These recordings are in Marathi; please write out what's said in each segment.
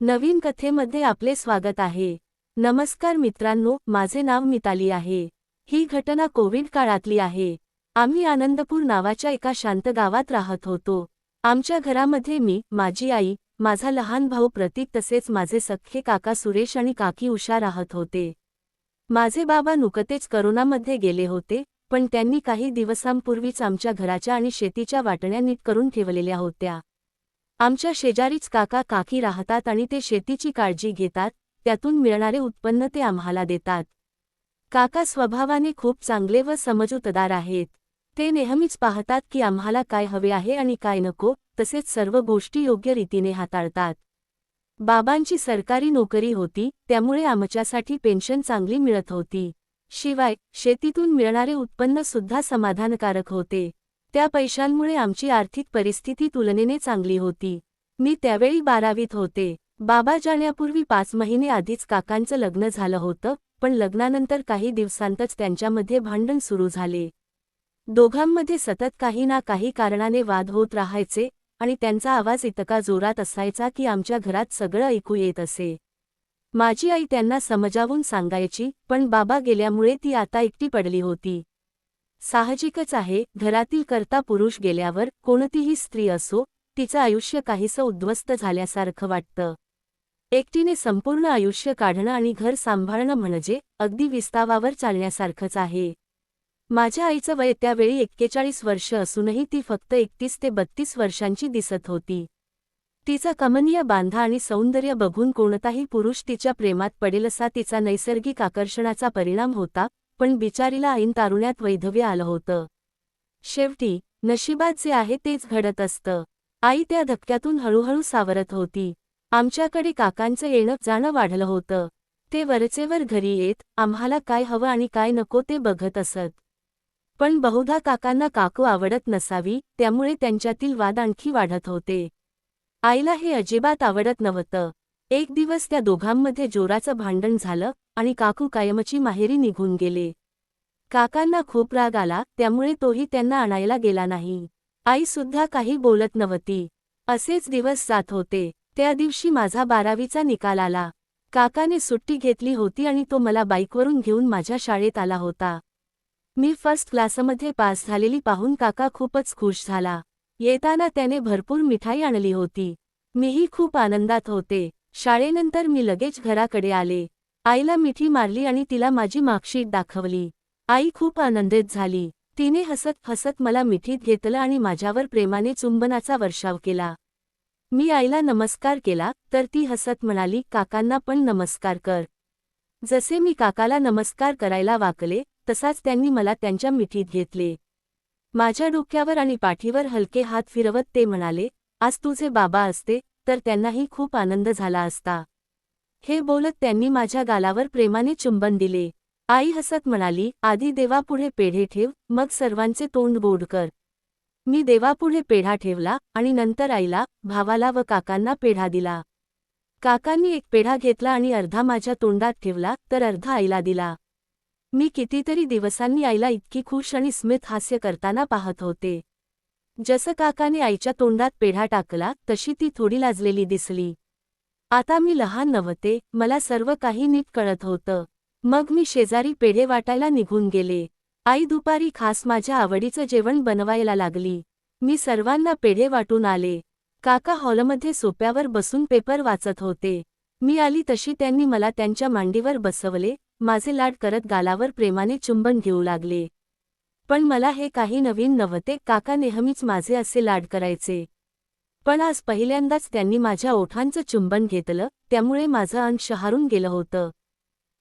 नवीन कथेमध्ये आपले स्वागत आहे. नमस्कार मित्रांनो माझे नाव मिताली आहे. ही घटना कोविड काळातली आहे. आम्ही आनंदपूर नावाच्या एका शांत गावात राहत होतो. आमच्या घरामध्ये मी माझी आई माझा लहान भाऊ प्रतीक तसेच माझे सख्खे काका सुरेश आणि काकी उषा राहत होते. माझे बाबा नुकतेच करोनामध्ये गेले होते पण त्यांनी काही दिवसांपूर्वीच आमच्या घराच्या आणि शेतीच्या वाटण्या नीट करून ठेवलेल्या होत्या. आमच्या शेजारीच काका काकी राहतात आणि ते शेतीची काळजी घेतात त्यातून मिळणारे उत्पन्न ते आम्हाला देतात. काका स्वभावाने खूप चांगले व समजूतदार आहेत. ते नेहमीच पाहतात की आम्हाला काय हवे आहे आणि काय नको तसेच सर्व गोष्टी योग्य रीतीने हाताळतात. बाबांची सरकारी नोकरी होती त्यामुळे आमच्यासाठी पेन्शन चांगली मिळत होती. शिवाय शेतीतून मिळणारे उत्पन्न सुद्धा समाधानकारक होते. त्या पैशांमुळे आमची आर्थिक परिस्थिती तुलनेने चांगली होती. मी त्यावेळी बारावीत होते. बाबा जाण्यापूर्वी पाच महिने आधीच काकांचं लग्न झालं होतं पण लग्नानंतर काही दिवसांतच त्यांच्यामध्ये भांडण सुरू झाले. दोघांमध्ये सतत काही ना काही कारणाने वाद होत राहायचे आणि त्यांचा आवाज इतका जोरात असायचा की आमच्या घरात सगळं ऐकू येत असे. माझी आई त्यांना समजावून सांगायची पण बाबा गेल्यामुळे ती आता एकटी पडली होती. साहजिकच आहे घरातील करता पुरुष गेल्यावर कोणतीही स्त्री असो तिचं आयुष्य काहीसं उद्ध्वस्त झाल्यासारखं वाटतं. एकटीने संपूर्ण आयुष्य काढणं आणि घर सांभाळणं म्हणजे अगदी विस्तावावर चालण्यासारखंच आहे. माझ्या आईचं वय त्यावेळी एक्केचाळीस वर्ष असूनही ती फक्त एकतीस ते बत्तीस वर्षांची दिसत होती. तिचा कमनीय बांधा आणि सौंदर्य बघून कोणताही पुरुष तिच्या प्रेमात पडेल असा तिचा नैसर्गिक आकर्षणाचा परिणाम होता पण बिचारीला ऐन तारुण्यात वैधव्य आलं होतं. शेवटी नशिबात जे आहे तेच घडत असतं. आई त्या धक्क्यातून हळूहळू सावरत होती. आमच्याकडे काकांचं येणं जाणं वाढलं होतं. ते वरचेवर घरी येत आम्हाला काय हवं आणि काय नको ते बघत असत. पण बहुधा काकांना काकू आवडत नसावी त्यामुळे त्यांच्यातील वाद आणखी वाढत होते. आईला हे अजिबात आवडत नव्हतं. एक दिवस त्या दोघांमध्ये जोराचं भांडण झालं आणि काकू कायमची माहेरी निघून गेले. काकांना खूप राग आला त्यामुळे तोही त्यांना आणायला गेला नाही. आई सुद्धा काही बोलत नव्हती. असेच दिवस जात होते. त्या दिवशी माझा बारावीचा निकाल आला. काकाने सुट्टी घेतली होती आणि तो मला बाईकवरून घेऊन माझ्या शाळेत आला होता. मी फर्स्ट क्लासमध्ये पास झालेली पाहून काका खूपच खुश झाला. येताना त्याने भरपूर मिठाई आणली होती. मीही खूप आनंदात होते. शाळेनंतर मी लगेच घराकडे आले. आईला मिठी मारली आणि तिला माझी मार्कशीट दाखवली. आई खूप आनंदित झाली. तिने हसत हसत मला मिठीत घेतलं आणि माझ्यावर प्रेमाने चुंबनाचा वर्षाव केला. मी आईला नमस्कार केला तर ती हसत म्हणाली काकांना पण नमस्कार कर. जसे मी काकाला नमस्कार करायला वाकले तसाच त्यांनी मला त्यांच्या मिठीत घेतले. माझ्या डोक्यावर आणि पाठीवर हलके हात फिरवत ते म्हणाले आज तुझे बाबा असते तर त्यांनाही खूप आनंद झाला असता. हे बोलत त्यांनी माझ्या गालावर प्रेमाने चुंबन दिले. आई हसत म्हणाली आधी देवापुढे पेढे ठेव मग सर्वांचे तोंड गोड कर. मी देवापुढे पेढा ठेवला आणि नंतर आईला भावाला व काकांना पेढा दिला. काकांनी एक पेढा घेतला आणि अर्धा माझ्या तोंडात ठेवला तर अर्धा आईला दिला. मी कितीतरी दिवसांनी आईला इतकी खुश आणि स्मित हास्य करताना पाहत होते. जसं काकाने आईच्या तोंडात पेढा टाकला तशी ती थोडी लाजलेली दिसली. आता मी लहान नव्हते मला सर्व काही नीट कळत होतं. मग मी शेजारी पेढे वाटायला निघून गेले. आई दुपारी खास माझ्या आवडीचं जेवण बनवायला लागली. मी सर्वांना पेढे वाटून आले. काका हॉलमध्ये सोप्यावर बसून पेपर वाचत होते. मी आली तशी त्यांनी मला त्यांच्या मांडीवर बसवले माझे लाड करत गालावर प्रेमाने चुंबन घेऊ लागले. पण मला हे काही नवीन नव्हते काका नेहमीच माझे असे लाड करायचे. पण आज पहिल्यांदाच त्यांनी माझ्या ओठांचं चुंबन घेतलं त्यामुळे माझं अंग शहारून गेलं होतं.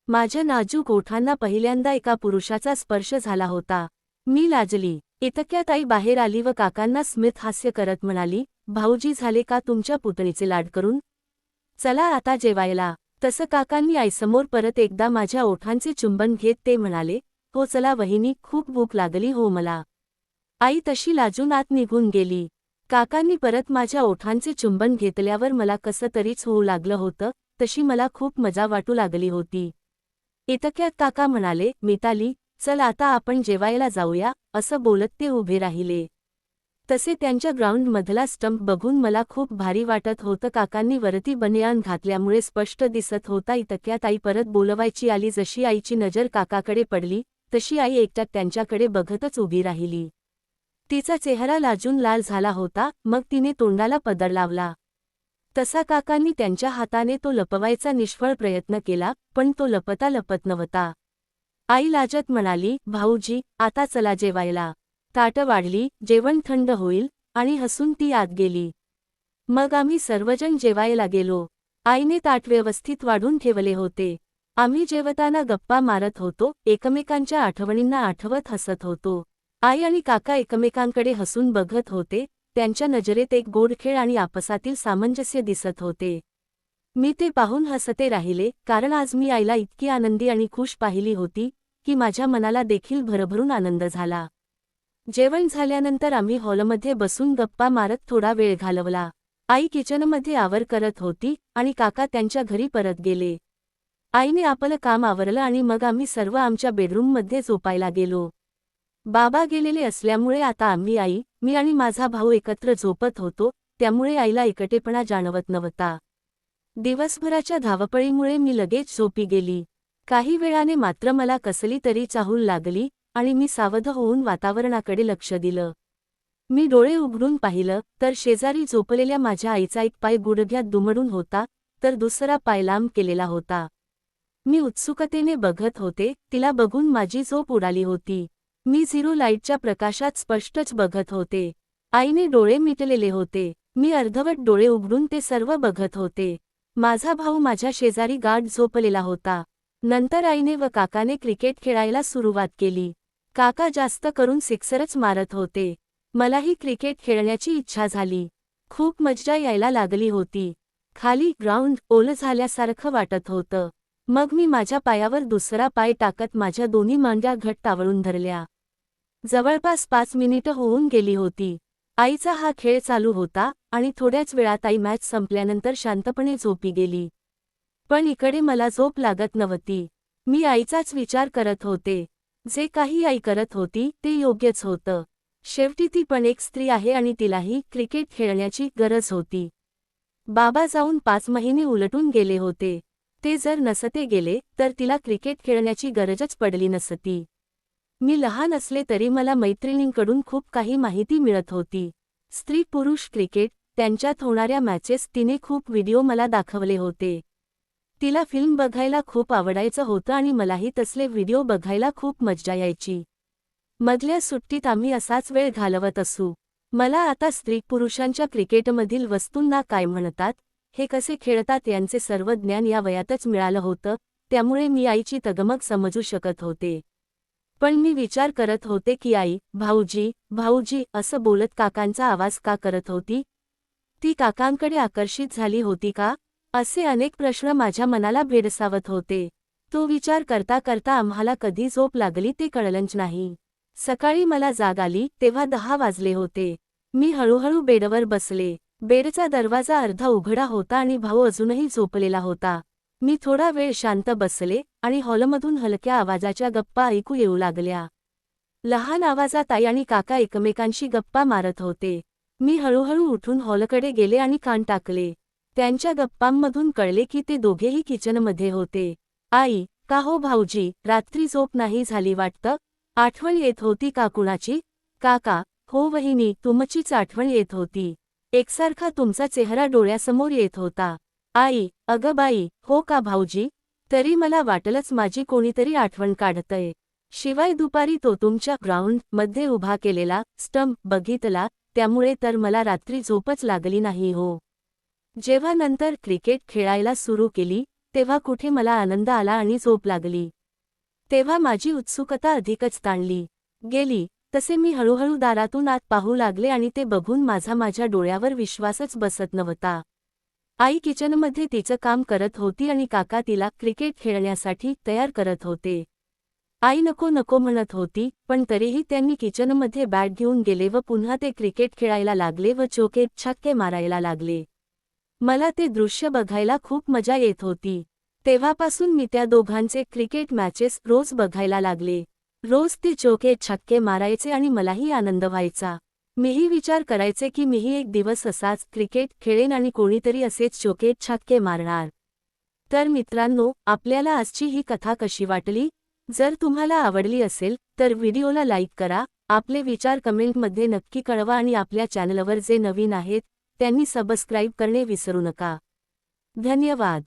माझ्या नाजूक ओठांना पहिल्यांदा एका पुरुषाचा स्पर्श झाला होता. मी लाजली. इतक्या ताई बाहेर आली व काकांना स्मित हास्य करत म्हणाली भाऊजी झाले का तुमच्या पुतणीचे लाड करून? चला आता जेवायला. तसं काकांनी आईसमोर परत एकदा माझ्या ओठांचे चुंबन घेत ते म्हणाले हो चला वहिनी खूप भूक लागली हो मला. आई तशी लाजून आत निघून गेली. काकांनी परत माझ्या ओठांचे चुंबन घेतल्यावर मला कसं तरीच होऊ लागलं होतं तशी मला खूप मजा वाटू लागली होती. इतक्यात काका म्हणाले मिताली चल आता आपण जेवायला जाऊया असं बोलत ते उभे राहिले. तसे त्यांच्या ग्राउंडमधला स्टंप बघून मला खूप भारी वाटत होतं. काकांनी वरती बनियान घातल्यामुळे स्पष्ट दिसत होता इतक्यात आई परत बोलवायची आली जशी आईची नजर काकाकडे पडली तशी आई एकट्यात त्यांच्याकडे बघतच उभी राहिली. तिचा चेहरा लाजून लाल झाला होता मग तिने तोंडाला पदर लावला. तसा काकांनी त्यांच्या हाताने तो लपवायचा निष्फळ प्रयत्न केला पण तो लपता लपत नव्हता. आई लाजत म्हणाली भाऊजी आता चला जेवायला. ताट वाढली जेवण थंड होईल आणि हसून ती आत गेली. मग आम्ही सर्वजण जेवायला गेलो. आईने ताट व्यवस्थित वाढून ठेवले होते. आम्ही जेवताना गप्पा मारत होतो एकमेकांच्या आठवणींना आठवत हसत होतो. आई आणि काका एकमेकांकडे हसून बघत होते त्यांच्या नजरेत एक गोडखेळ आणि आपसातील सामंजस्य दिसत होते. मी ते पाहून हसते राहिले कारण आज मी आईला इतकी आनंदी आणि खुश पाहिली होती की माझ्या मनाला देखील भरभरून आनंद झाला. जेवण झाल्यानंतर आम्ही हॉलमध्ये बसून गप्पा मारत थोडा वेळ घालवला. आई किचनमध्ये आवर करत होती आणि काका त्यांच्या घरी परत गेले. आईने आपलं काम आवरलं आणि मग आम्ही सर्व आमच्या बेडरूममध्ये झोपायला गेलो. बाबा गेलेले असल्यामुळे आता आम्ही आई मी आणि माझा भाऊ एकत्र झोपत होतो त्यामुळे आईला एकटेपणा जाणवत नव्हता. दिवसभराच्या धावपळीमुळे मी लगेच झोपी गेली. काही वेळाने मात्र मला कसली तरी चाहूल लागली आणि मी सावध होऊन वातावरणाकडे लक्ष दिलं. मी डोळे उघडून पाहिलं तर शेजारी झोपलेल्या माझ्या आईचा एक पाय गुडघ्यात दुमडून होता तर दुसरा पाय लांब केलेला होता. मी उत्सुकतेने बघत होते तिला बघून माझी झोप उडाली होती. मी झिरो लाईटच्या प्रकाशात स्पष्टच बघत होते. आईने डोळे मिटलेले होते. मी अर्धवट डोळे उघडून ते सर्व बघत होते. माझा भाऊ माझ्या शेजारी गाठ झोपलेला होता. नंतर आईने व काकाने क्रिकेट खेळायला सुरुवात केली. काका जास्त करून सिक्सरच मारत होते. मलाही क्रिकेट खेळण्याची इच्छा झाली. खूप मज्जा यायला लागली होती. खाली ग्राउंड ओलं झाल्यासारखं वाटत होतं. मग मी माझ्या पायावर दुसरा पाय टाकत माझ्या दोन्ही मांड्या घट्ट आवळून धरल्या. जवळपास पाच मिनिटं होऊन गेली होती. आईचा हा खेळ चालू होता आणि थोड्याच वेळात आई मॅच संपल्यानंतर शांतपणे झोपी गेली. पण इकडे मला झोप लागत नव्हती. मी आईचाच विचार करत होते. जे काही आई करत होती ते योग्यच होतं. शेवटी ती पण एक स्त्री आहे आणि तिलाही क्रिकेट खेळण्याची गरज होती. बाबा जाऊन पाच महिने उलटून गेले होते. ते जर नसते गेले तर तिला क्रिकेट खेळण्याची गरजच पडली नसती. मी लहान असले तरी मला मैत्रिणींकडून खूप काही माहिती मिळत होती. स्त्री पुरुष क्रिकेट त्यांच्यात होणाऱ्या मॅचेस तिने खूप व्हिडिओ मला दाखवले होते. तिला फिल्म बघायला खूप आवडायचं होतं आणि मलाही तसले व्हिडिओ बघायला खूप मज्जा यायची. मधल्या सुट्टीत आम्ही असाच वेळ घालवत असू. मला आता स्त्री पुरुषांच्या क्रिकेटमधील वस्तूंना काय म्हणतात हे कसे खेळतात यांचे सर्व ज्ञान या वयातच मिळालं होतं त्यामुळे मी आईची तगमग समजू शकत होते. पण मी विचार करत होते की आई भाऊजी भाऊजी असं बोलत काकांचा आवाज का करत होती? ती काकांकडे आकर्षित झाली होती का? असे अनेक प्रश्न माझ्या मनाला भेडसावत होते. तो विचार करता करता आम्हाला कधी झोप लागली ते कळलंच नाही. सकाळी मला जाग आली तेव्हा दहा वाजले होते. मी हळूहळू बेडवर बसले. बेडचा दरवाजा अर्धा उघडा होता आणि भाऊ अजूनही झोपलेला होता. मी थोडा वेळ शांत बसले आणि हॉलमधून हलक्या आवाजाच्या गप्पा ऐकू येऊ लागल्या. लहान आवाजात आई आणि काका एकमेकांशी गप्पा मारत होते. मी हळूहळू उठून हॉलकडे गेले आणि कान टाकले. त्यांच्या गप्पांमधून कळले की ते दोघेही किचनमध्ये होते. आई का हो भाऊजी? रात्री झोप नाही झाली वाटतं? आठवण येत होती का कुणाची? काका हो वहिनी तुमचीच आठवण येत होती. एकसारखा तुमचा चेहरा डोळ्यासमोर येत होता. आई अगं बाई हो का भाऊजी? तरी मला वाटलंच माझी कोणीतरी आठवण काढतय. शिवाय दुपारी तो तुमच्या ग्राउंडमध्ये उभा केलेला स्टंप बघितला त्यामुळे तर मला रात्री झोपच लागली नाही हो. जेव्हा नंतर क्रिकेट खेळायला सुरू केली तेव्हा कुठे मला आनंद आला आणि झोप लागली. तेव्हा माझी उत्सुकता अधिकच ताणली. गेली तसे मी हळूहळू दारातून आत पाहू लागले आणि ते बघून माझा माझ्या डोळ्यावर विश्वासच बसत नव्हता. आई किचनमध्ये तिचं काम करत होती आणि काका तिला क्रिकेट खेळण्यासाठी तयार करत होते. आई नको नको म्हणत होती पण तरीही त्यांनी किचनमध्ये बॅट घेऊन गेले व पुन्हा ते क्रिकेट खेळायला लागले व चोकेत छक्के मारायला लागले. मला ते दृश्य बघायला खूप मजा येत होती. तेव्हापासून मी त्या दोघांचे क्रिकेट मॅचेस रोज बघायला लागले. रोज ते चोके छक्के मारायचे आणि मलाही आनंद व्हायचा. मीही विचार करायचे की मीही एक दिवस असाच क्रिकेट खेळेन आणि कोणीतरी असेच चोकेत छक्के मारणार. तर मित्रांनो आपल्याला आजची ही कथा कशी वाटली? जर तुम्हाला आवडली असेल तर व्हिडिओला लाईक करा आपले विचार कमेंटमध्ये नक्की कळवा आणि आपल्या चॅनलवर जे नवीन आहेत त्यांनी सबस्क्राईब करणे विसरू नका. धन्यवाद.